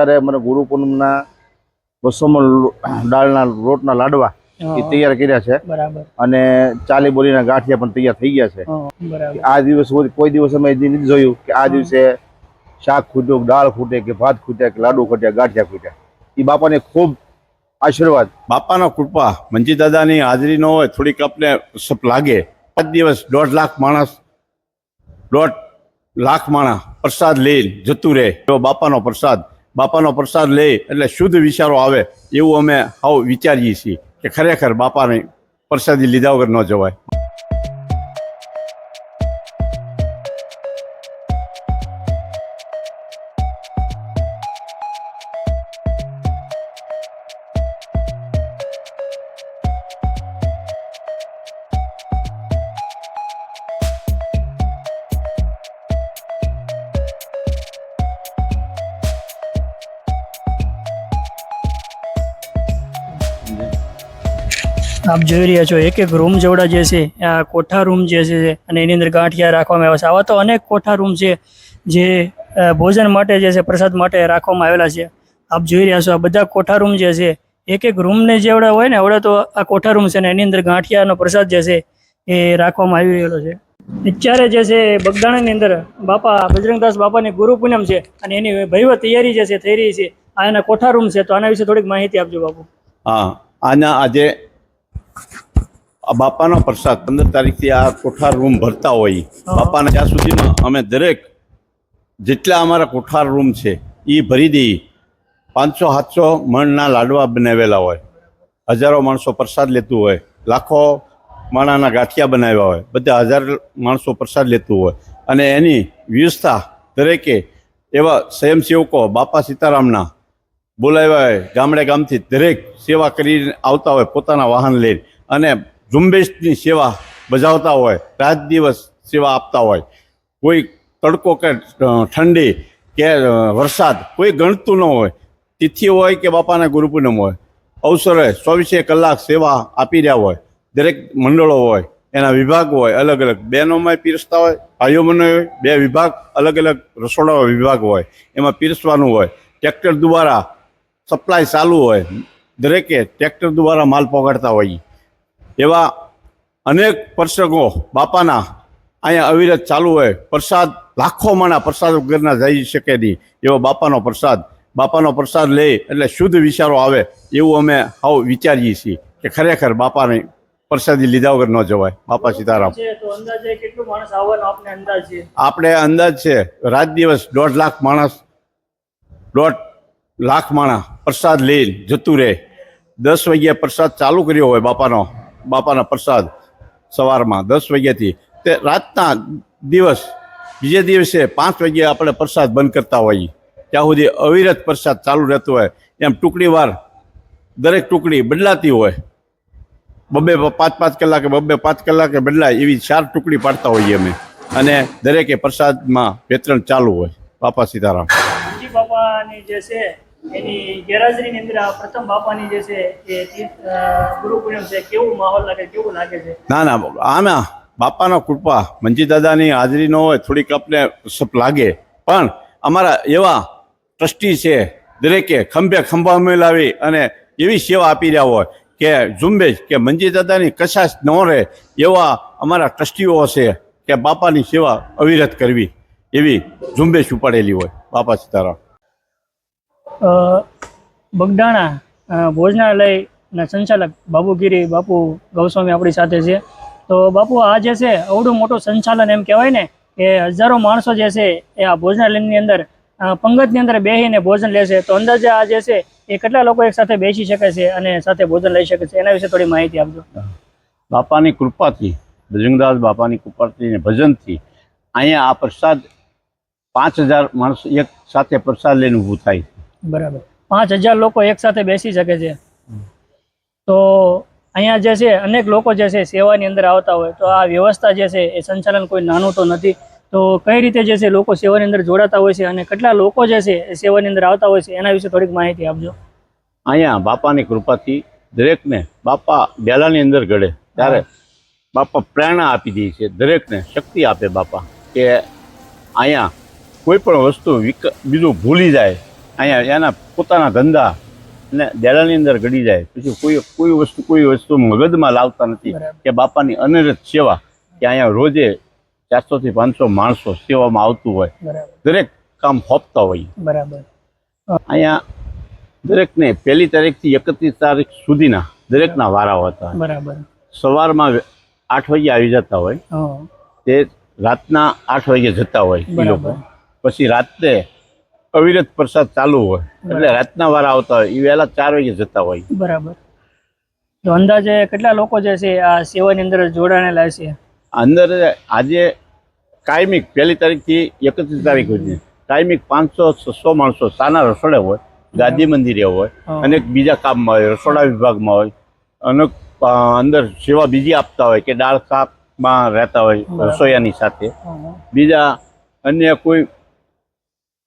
અત્યારે મને ગુરુ પૂનમના બસોમાં દાળના રોટના લાડવા એ તૈયાર કર્યા છે. અને ચાલી બોલીના ગાંઠિયા પણ તૈયાર થઈ ગયા છે. આ દિવસ કોઈ- કોઈ દિવસ અમે નથી જોયું કે આ દિવસે શાક ખૂટ્યું દાળ ખૂટે કે ભાત ખૂટ્યા કે લાડુ ખૂટ્યા ગાંઠિયા ખૂટ્યા. એ બાપાને ખૂબ આશીર્વાદ. બાપાનો કૃપા મંજી દાદાની હાજરી ન હોય થોડીક આપને સપ લાગે. પાંચ દિવસ દોઢ લાખ માણસ દોઢ લાખ માણસ પ્રસાદ લઈ જતું રહે એવો બાપાનો પ્રસાદ. બાપાનો પ્રસાદ લે એટલે શુદ્ધ વિચારો આવે એવું અમે હાવ વિચારીએ છીએ કે ખરેખર બાપાની પ્રસાદી લીધા વગર ન જવાય. આપ જોઈ રહ્યા છો, એક એક રૂમ જેવડા જે છે, આ કોઠા રૂમ જે છે અને એની અંદર ગાંઠિયા રાખવામાં આવ્યા છે. આવા તો અનેક કોઠા રૂમ છે જે ભોજન માટે જે છે, પ્રસાદ માટે રાખવામાં આવેલા છે. આપ જોઈ રહ્યા છો, આ બધા કોઠા રૂમ જે છે, એક એક રૂમને જેવડા હોય ને, એવડા તો આ કોઠા રૂમ છે ને, એની અંદર ગાંઠિયાનો પ્રસાદ જે છે, એ રાખવામાં આવી રહેલો છે. અત્યારે જે છે, બગદાણાની અંદર બાપા, બજરંગદાસ બાપાની ગુરુ પૂનમ છે અને એની ભવ્ય તૈયારી જે છે, થઈ રહી છે. આ એના કોઠા રૂમ છે, તો આના વિશે થોડીક માહિતી આપજો બાપુ. હા, આના આજે આ બાપાનો પ્રસાદ. પંદર તારીખથી આ કોઠાર રૂમ ભરતા હોય. બાપાના ત્યાં સુધીમાં અમે દરેક જેટલા અમારા કોઠાર રૂમ છે એ ભરી દઈએ પાંચસો સાતસો મણના લાડવા બનાવેલા હોય. હજારો માણસો પ્રસાદ લેતું હોય. લાખો માણાના ગાંઠિયા બનાવ્યા હોય. બધા હજાર માણસો પ્રસાદ લેતું હોય. અને એની વ્યવસ્થા દરેકે એવા સ્વયંસેવકો બાપા સીતારામના બોલાવ્યા હોય, ગામડે ગામથી દરેક સેવા કરીને આવતા હોય, પોતાના વાહન લઈને. અને ઝુંબેશની સેવા બજાવતા હોય, રાત દિવસ સેવા આપતા હોય. કોઈ તડકો કે ઠંડી કે વરસાદ, કોઈ ગણતું ન હોય. તિથિ હોય કે બાપાના ગુરુપૂનમ હોય. અવસરે ચોવીસે કલાક સેવા આપી રહ્યા હોય. દરેક મંડળો હોય, એના વિભાગ હોય, અલગ અલગ બહેનોમાં પીરસતા હોય, ભાઈઓમાં હોય, બે વિભાગ, અલગ અલગ રસોડા વિભાગ હોય. એમાં પીરસવાનું હોય. ટ્રેક્ટર દ્વારા સપ્લાય ચાલુ હોય દરેકે ટ્રેક્ટર દ્વારા માલ પહોંચાડતા હોય એવા અનેક પ્રસંગો બાપાના અહીંયા અવિરત ચાલુ હોય પ્રસાદ લાખો માણા પ્રસાદ વગરના જઈ શકે નહીં. એવો બાપાનો પ્રસાદ બાપાનો પ્રસાદ લે એટલે શુદ્ધ વિચારો આવે એવું અમે હાવ વિચારીએ છીએ કે ખરેખર બાપાને પ્રસાદી લીધા વગર ન જવાય. બાપા સીતારામ. આપણે અંદાજ છે રાત દિવસ દોઢ લાખ માણસ દોઢ લાખ માણા પ્રસાદ લઈને જતું રહે. દસ વાગ્યા પ્રસાદ ચાલુ કર્યો હોય બાપાનો, બાપાના પ્રસાદ સવારમાં દસ વાગ્યાથી. તે રાતના દિવસ, બીજે દિવસે પાંચ વાગ્યે આપણે પ્રસાદ બંધ કરતા હોઈએ. ત્યાં સુધી અવિરત પ્રસાદ ચાલુ રહેતો હોય. એમ ટુકડીવાર દરેક ટુકડી બદલાતી હોય. બબે પાંચ પાંચ કલાકે બબે પાંચ કલાકે બદલાય એવી ચાર ટુકડી પાડતા હોઈએ અમે. અને દરેકે પ્રસાદમાં વિતરણ ચાલુ હોય. બાપા સીતારામ. બાપાની જે છે એની ગેરહાજરીની અંદર આ પ્રથમ બાપાની જે છે એ ગુરુ પૂનમ છે, કેવું માહોલ લાગે, કેવું લાગે છે? ના ના આમાં બાપાનો કૃપા, મંજી દાદાની હાજરી ન હોય, થોડીક આપને લાગે. પણ અમારા એવા ટ્રસ્ટી છે, દરેકે ખંભે ખંભા મેલાવી અને એવી સેવા આપી રહ્યા હોય કે ઝુંબેશ, કે મંજી દાદાની કશાશ ન રહે, એવા અમારા ટ્રસ્ટીઓ છે કે બાપાની સેવા અવિરત કરવી, એવી ઝુંબેશ ઉપાડેલી હોય, બાપા સીતારામ. અ, ભોજનાલયના સંચાલક બાબુગીરી બાપુ ગૌસ્વામી આપણી સાથે છે. તો બાપુ આ જે છે અવડું મોટું સંચાલન એમ કહેવાય ને કે હજારો માણસો જે છે એ આ ભોજનાલયની અંદર પંગતની અંદર બેસીને ભોજન લેશે તો અંદાજે આ જે છે એ કેટલા લોકો એક સાથે બેસી શકે છે અને સાથે ભોજન લઈ શકે છે? એના વિશે થોડી માહિતી આપજો. બાપાની કૃપાથી ભજંગદાસ બાપાની કૃપાથી અને ભજનથી અહીંયા આ પ્રસાદ પાંચ હજાર માણસ એક સાથે પ્રસાદ લઈને ઊભું થાય. બરાબર. પાંચ હજાર લોકો એક સાથે બેસી શકે છે. તો અહીંયા જે છે અનેક લોકો જે છે સેવાની અંદર આવતા હોય. તો આ વ્યવસ્થા જે છે એ સંચાલન કોઈ નાનું તો નથી. તો કઈ રીતે જે છે લોકો સેવાની અંદર જોડાતા હોય છે અને કેટલા લોકો જે છે એ સેવાની અંદર આવતા હોય છે એના વિશે થોડીક માહિતી આપજો. અહીંયા બાપાની કૃપાથી દરેકને બાપા બેલાની અંદર ઘડે ત્યારે બાપા પ્રેરણા આપી દે છે. દરેકને શક્તિ આપે બાપા કે અહીંયા કોઈ પણ વસ્તુ વિક બીજું ભૂલી જાય. અહીંયા એના પોતાના ધંધા ને દેડાની અંદર ઘડી જાય. પછી કોઈ કોઈ વસ્તુ કોઈ વસ્તુ મગજમાં લાવતા નથી કે બાપાની અનરત સેવા કે અહીંયા રોજે ચારસો થી પાંચસો માણસો સેવામાં આવતું હોય. દરેક કામ હોપતા હોય. બરાબર. અહીંયા દરેકને પહેલી તારીખથી એકત્રીસ તારીખ સુધીના દરેકના વારાઓ હતા. બરાબર. સવારમાં આઠ વાગે આવી જતા હોય. તે રાતના આઠ વાગે જતા હોય એ લોકો. પછી રાત્રે અવિરત પ્રસાદ ચાલુ હોય. એટલે રાતના વાળા આવતા હોય. એ વહેલા ચાર વાગે જતા હોય. બરાબર. તો અંદાજે કેટલા લોકો જે છે આ સેવાની અંદર જોડાણેલા છે? અંદર આજે કાયમિક પહેલી તારીખથી એકત્રીસ તારીખ સુધી. કાયમિક પાંચસો છસો માણસો સાના રસોડે હોય ગાંધી મંદિરે હોય અને બીજા કામમાં હોય રસોડા વિભાગમાં હોય. અનેક અંદર સેવા બીજી આપતા હોય કે દાળ શાકમાં રહેતા હોય રસોયાની સાથે. બીજા અન્ય કોઈ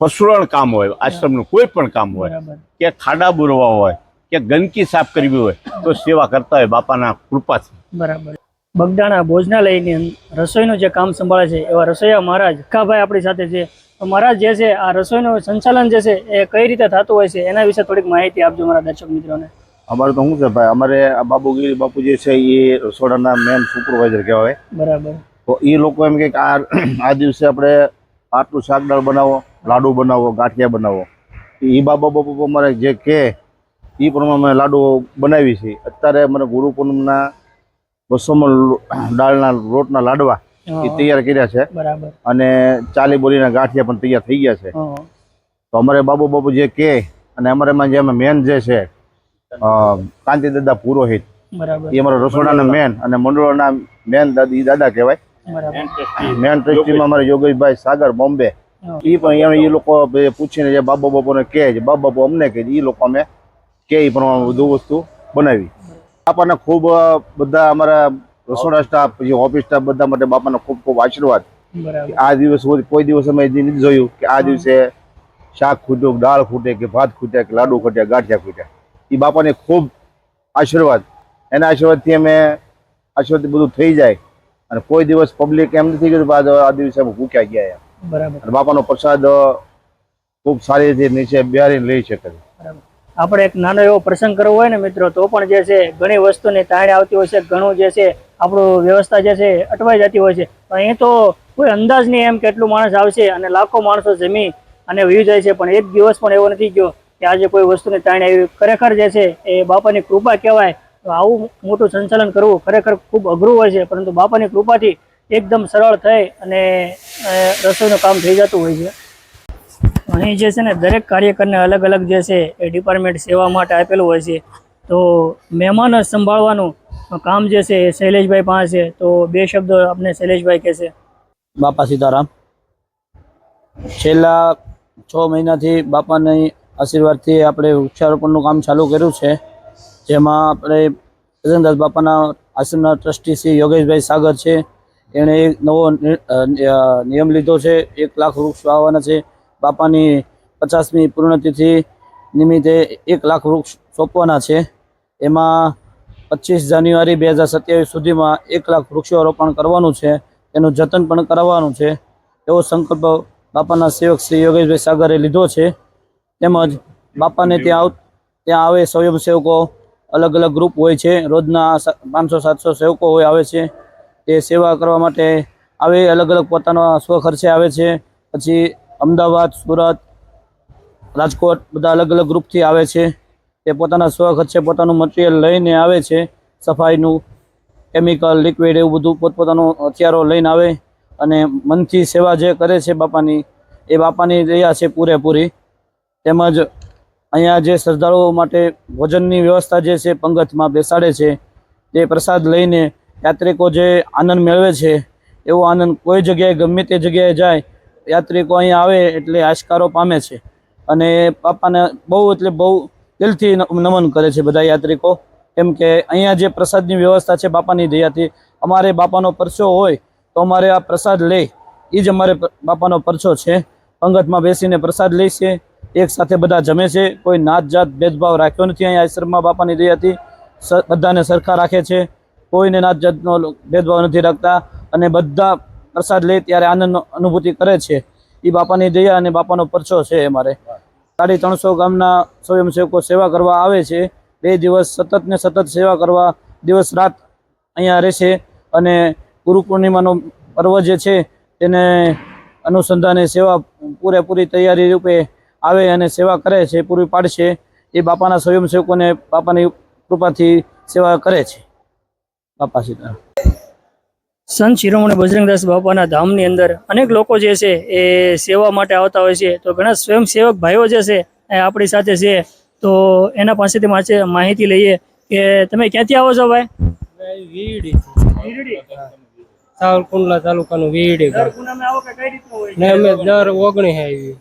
પશુરણ કામ હોય આશ્રમનું કોઈ પણ કામ હોય કે ખાડા બુરવા હોય કે ગંદકી સાફ કરવી હોય તો સેવા કરતા હોય બાપાના કૃપાથી. બરાબર. બગડાણા ભોજનાલયની રસોઈનું જે કામ સંભાળે છે એવા રસોઈયા મહારાજ કાભાઈ આપણી સાથે છે. તો મહારાજ જે છે આ રસોઈનું સંચાલન જે છે એ કઈ રીતે થતું હોય છે એના વિશે થોડીક માહિતી આપજો મારા દર્શક મિત્રોને. અમારે તો શું છે ભાઈ અમારે આ બાબુગીરી બાપુ જે છે એ રસોડાના મેન સુપરવાઇઝર કહેવાય. બરાબર. તો એ લોકો એમ કે આ આ દિવસે આપણે આટલું શાક દાળ બનાવો લાડુ બનાવો ગાંઠિયા બનાવો. એ બાબા બાપુ અમારે જે કહે એ પ્રમાણે અમે લાડુ બનાવી છે. અત્યારે અમારે ગુરુ પૂનમના બસોમાં દાળના રોટના લાડવા એ તૈયાર કર્યા છે. અને ચાલી બોલીના ગાંઠિયા પણ તૈયાર થઈ ગયા છે. તો અમારે બાબુ બાપુ જે કહે અને અમારે એમાં જે મેન જે છે કાંતિ દાદા પુરોહિત એ અમારા રસોડાના મેન અને મંડળોના મેન દાદી દાદા કહેવાય. મેન ટ્રસ્ટીમાં અમારે યોગેશભાઈ સાગર બોમ્બે. એ પણ એ લોકો પૂછીને જે બાબા બાપુને કહે છે બાબા બાપો અમને કહે છે એ લોકો અમે કે એ પ્રમાણે બધું વસ્તુ બનાવી. બાપાને ખૂબ બધા અમારા રસોડા સ્ટાફ પછી ઓફિસ સ્ટાફ બધા માટે બાપાનો ખૂબ ખૂબ આશીર્વાદ. આ દિવસ કોઈ દિવસ અમે એ નથી જોયું કે આ દિવસે શાક ખૂટ્યું દાળ ખૂટે કે ભાત ખૂટ્યા કે લાડુ ખૂટ્યા ગાંઠિયા ખૂટ્યા. એ બાપાને ખૂબ આશીર્વાદ. એના આશીર્વાદથી અમે આશીર્વાદથી બધું થઈ જાય. અને કોઈ દિવસ પબ્લિક એમ નથી કીધું આ આ દિવસે અમે ભૂખ્યા ગયા એમ. બરાબર. બાપાનો પ્રસાદ ખૂબ સારી રીતે નીચે બિહારીને લઈ શકે બરાબર. આપણે એક નાનો એવો પ્રસંગ કરવો હોય ને મિત્રો તો પણ જે છે ઘણી વસ્તુની તાણ આવતી હોય છે ઘણું જે છે આપણું વ્યવસ્થા જે છે અટવાઈ જતી હોય છે. પણ અહીં તો કોઈ અંદાજ નહીં એમ કેટલું માણસ આવશે અને લાખો માણસો જમી અને વહી જાય છે પણ એક દિવસ પણ એવો નથી ગયો કે આજે કોઈ વસ્તુની તાણ આવી. ખરેખર જે છે એ બાપાની કૃપા કહેવાય. તો આવું મોટું સંચાલન કરવું ખરેખર ખૂબ અઘરું હોય છે પરંતુ બાપાની કૃપાથી એકદમ સરળ થઈ અને રસોઈનું કામ થઈ જતું હોય છે. અહીં જે છે ને, દરેક કાર્યકરને અલગ અલગ જે છે એ ડિપાર્ટમેન્ટ સેવા માટે આપેલું હોય છે. તો મહેમાન સંભાળવાનું કામ જે છે એ શૈલેષભાઈ પાસે છે. તો બે શબ્દો આપણે શૈલેષભાઈ કહેશે. બાપા સીતારામ. છેલ્લા છ મહિનાથી બાપાની આશીર્વાદથી આપણે વૃક્ષારોપણનું કામ ચાલુ કર્યું છે. જેમાં આપણે ભજનદાસ બાપાના આશ્રમના ટ્રસ્ટી શ્રી યોગેશભાઈ સાગર છે. એણે એક નવો નિયમ લીધો છે. એક લાખ વૃક્ષ વાવવાના છે. બાપાની પચાસમી પૂર્ણતિથિ નિમિત્તે એક લાખ વૃક્ષ સોંપવાના છે. એમાં પચીસ જાન્યુઆરી બે હજાર સત્યાવીસ સુધીમાં એક લાખ વૃક્ષારોપણ કરવાનું છે. એનું જતન પણ કરવાનું છે. એવો સંકલ્પ બાપાના સેવક શ્રી યોગેશભાઈ સાગરે લીધો છે. તેમજ બાપાને ત્યાં ત્યાં આવે સ્વયંસેવકો અલગ અલગ ગ્રુપ હોય છે. રોજના પાંચસો, સાતસો સેવકો હોય આવે છે. તે સેવા કરવા માટે આવે અલગ અલગ પોતાના સ્વખર્ચે આવે છે. પછી અમદાવાદ, સુરત, રાજકોટ બધા અલગ અલગ ગ્રુપથી આવે છે. તે પોતાના સ્વખર્ચે પોતાનું મટીરિયલ લઈને આવે છે. સફાઈનું, કેમિકલ, લિક્વિડ એવું બધું પોતપોતાનું હથિયારો લઈને આવે. અને મનથી સેવા જે કરે છે બાપાની, એ બાપાની દયા છે પૂરેપૂરી. તેમજ અહીંયા જે શ્રદ્ધાળુઓ માટે ભોજનની વ્યવસ્થા જે છે, પંગતમાં બેસાડે છે તે પ્રસાદ લઈને યાત્રિકો જે આનંદ મેળવે છે, એવો આનંદ કોઈ જગ્યાએ ગમે તે જગ્યાએ જાય, યાત્રિકો અહીંયા આવે એટલે આશકારો પામે છે. અને બાપાને બહુ એટલે બહુ દિલથી નમન કરે છે બધા યાત્રિકો. કેમ કે અહીંયા જે પ્રસાદની વ્યવસ્થા છે બાપાની દયાથી, અમારે બાપાનો પરચો હોય તો અમારે આ પ્રસાદ લે. એ જ અમારે બાપાનો પરચો છે. પંગતમાં બેસીને પ્રસાદ લે છે. એક સાથે બધા જમે છે. કોઈ નાત જાત ભેદભાવ રાખ્યો નથી અહીંયા આશ્રમમાં બાપાની દયાથી. બધાને સરખા રાખે છે. કોઈને નાત જાતનો ભેદભાવ નથી રાખતા અને બધા પ્રસાદ લે ત્યારે આનંદનો અનુભૂતિ કરે છે. એ બાપાની દયા અને બાપાનો પરચો છે અમારે. સાડી ત્રણસો ગામના સ્વયંસેવકો સેવા કરવા આવે છે. બે દિવસ સતત ને સતત સેવા કરવા દિવસ રાત અહીંયા રહેશે અને ગુરુ પૂર્ણિમાનો પર્વ જે છે તેને અનુસંધાને સેવા પૂરેપૂરી તૈયારી રૂપે આવે અને સેવા કરે છે, પૂરી પાડશે. એ બાપાના સ્વયંસેવકોને બાપાની કૃપાથી સેવા કરે છે. બાપા સીતા સંત શિરોમણી બજરંગદાસ બાપાના ધામની અંદર અનેક લોકો જે છે એ સેવા માટે આવતા હોય છે. તો ઘણા સ્વયંસેવક ભાઈઓ જે છે એ આપણી સાથે છે. તો એના પાસેથી માચે- માહિતી લઈએ કે તમે ક્યાંથી આવો છો ભાઈ? વીડી સાવરકુંડલા તાલુકાનું વીડી ને અમે દર ઓગણીસ આવી.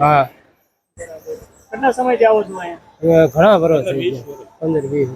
હા. કેટલા સમયથી આવો છો અહીંયા? ઘણા વર્ષ થઈ ગયા પંદર વીસ.